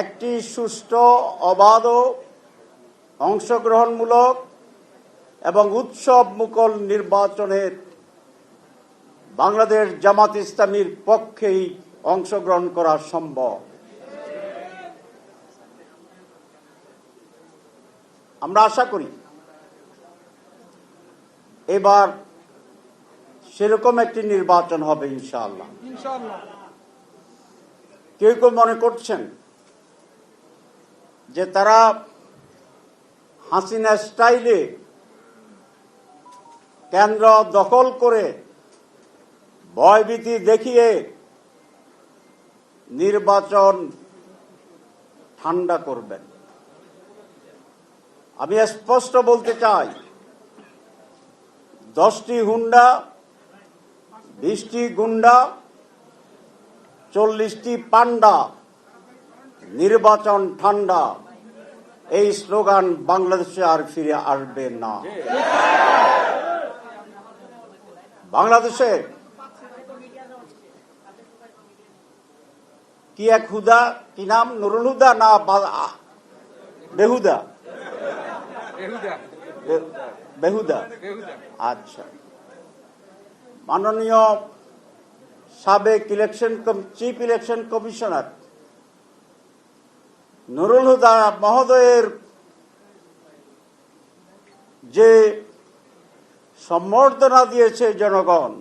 একটি সুষ্ঠু অবাধ অংশগ্রহণমূলক এবং উৎসব মুকল নির্বাচনের বাংলাদেশ জামাত ইসলামীর পক্ষেই অংশগ্রহণ করা সম্ভব। আমরা আশা করি এবার সেরকম একটি নির্বাচন হবে ইনশাআল্লাহ। ইনশাআল্লাহ। কেউ কেউ মনে করছেন যে তারা হাসিনা স্টাইলে কেন্দ্র দখল করে ভয়ভীতি দেখিয়ে নির্বাচন ঠান্ডা করবেন। আমি স্পষ্ট বলতে চাই, দশটি হুন্ডা বিশটি গুন্ডা, চল্লিশটি পান্ডা নির্বাচন ঠান্ডা। এই স্লোগান বাংলাদেশে আর ফিরে আসবে না। বাংলাদেশে কি এক হুদা? কি নাম? নুরুল হুদা না বেহুদা? বেহুদা। বে- বেহুদা। বেহুদা। আচ্ছা। মাননীয় সাবেক election chief election commissioner Nurul Huda মহোদয়ের যে সম্বর্ধনা দিয়েছে জনগণ,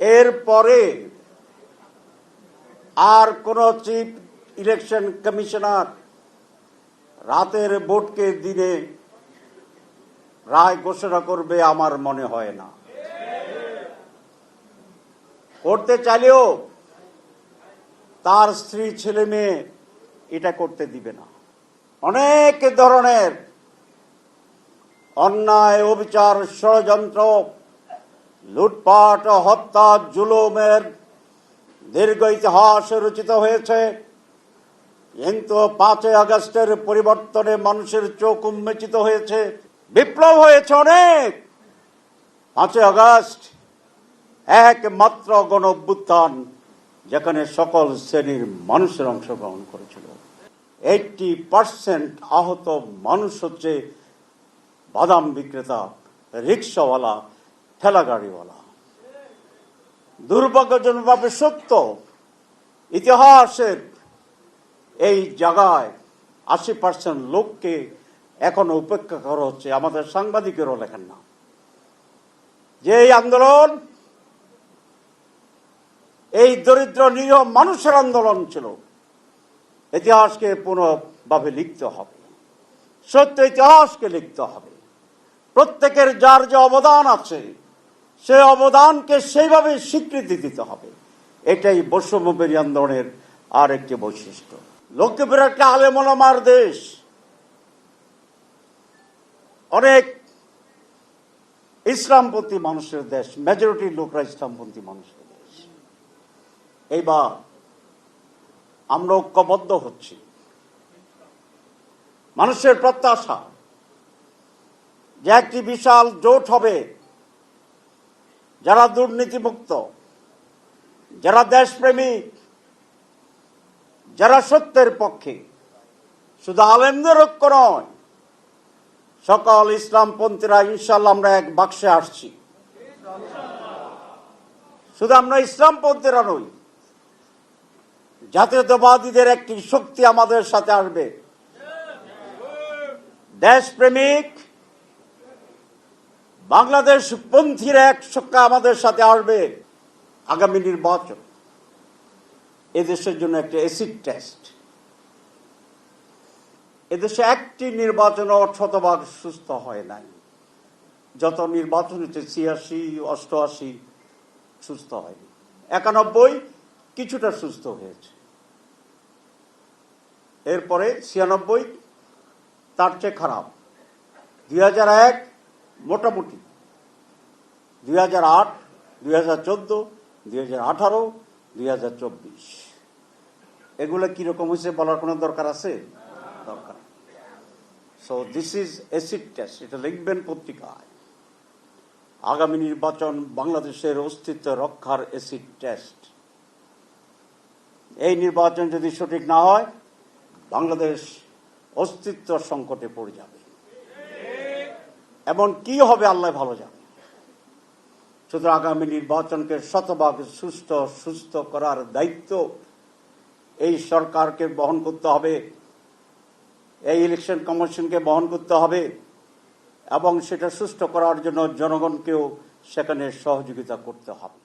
এর পরে আর কোন চিফ ইলেকশন কমিশনার রাতের ভোটকে দিনে রায় ঘোষণা করবে আমার মনে হয় না। করতে চাইলেও তার স্ত্রী ছেলে মেয়ে এটা করতে দিবে না। অনেক ধরনের অন্যায়, অবিচার, ষড়যন্ত্র, লুটপাট, হত্যা, জুলুমের দীর্ঘ ইতিহাস রচিত হয়েছে। কিন্তু পাঁচই আগস্টের পরিবর্তনে মানুষের চোখ উন্মেচিত হয়েছে। বিপ্লব হয়েছে অনেক। পাঁচই আগস্ট একমাত্র গণ যেখানে সকল শ্রেণির মানুষের অংশগ্রহণ করেছিল। এইটটি পার্সেন্ট আহত মানুষ হচ্ছে বাদাম বিক্রেতা, রিক্সাওয়ালা ঠেলা গাড়িওয়ালা দুর্ভাগ্যজনকভাবে সত্য, ইতিহাসের এই জায়গায় আশি পার্সেন্ট লোককে এখনও উপেক্ষা করা হচ্ছে। আমাদের সাংবাদিকেরও লেখেন না। যে এই আন্দোলন এই দরিদ্র, নিরীহ মানুষের আন্দোলন ছিল। ইতিহাসকে পুনঃভাবে লিখতে হবে। সত্য ইতিহাসকে লিখতে হবে। প্রত্যেকের যার যে অবদান আছে সেই অবদানকে সেইভাবে স্বীকৃতি দিতে হবে। এটাই বৈষম্যবেরী আন্দোলনের আর একটি বৈশিষ্ট্য। লক্ষ্মীপুর একটা আলেমলামার দেশ। অনেক ইসলামপন্থী মানুষের দেশ মেজরিটি লোকরা ইসলামপন্থী মানুষের এইবার আমরা ঐক্যবদ্ধ হচ্ছি। মানুষের প্রত্যাশা যে একটি বিশাল জোট হবে, যারা দুর্নীতিমুক্ত, যারা দেশপ্রেমিক, যারা সত্যের পক্ষে, শুধু আলেমদের ঐক্য নয়, সকল ইসলামপন্থীরা ইনশাল্লাহ আমরা এক বাক্সে আসছি। শুধু আমরা ইসলামপন্থীরা নই জাতীয়তাবাদীদের একটি শক্তি আমাদের সাথে আসবে। দেশপ্রেমিক, বাংলাদেশ পন্থীর এক শক্তি আমাদের সাথে আসবে আগামী নির্বাচন। এদেশের জন্য একটা এসিড টেস্ট এদেশে একটি নির্বাচন শতভাগ সুস্থ হয় নাই। যত নির্বাচন হচ্ছে ছিয়াশি, অষ্টআশি সুস্থ হয়নি। একানব্বই কিছুটা সুস্থ হয়েছে। এরপরে ছিয়ানব্বই, তার চেয়ে খারাপ। দুই হাজার এক, মোটামুটি। দুই হাজার আট, দুই হাজার চোদ্দ, দুই হাজার আঠারো, দুই হাজার চব্বিশ। এগুলো কীরকম হয়েছে বলার কোনো দরকার আছে? দরকার। So this is acid test এটা লিখবেন পত্রিকায়। আগামী নির্বাচন বাংলাদেশের অস্তিত্ব রক্ষার এসিড টেস্ট এই নির্বাচন যদি সঠিক না হয় বাংলাদেশ অস্তিত্ব সংকটে পড়ে যাবে। এমন কি হবে আল্লাহ ভালো যাবে সুতরাং আগামী নির্বাচনকে শতভাগ সুস্থ সুস্থ করার দায়িত্ব এই সরকারকে বহন করতে হবে, এই ইলেকশন কমিশনকে বহন করতে হবে, এবং সেটা সুস্থ করার জন্য জনগণকেও সেখানে সহযোগিতা করতে হবে।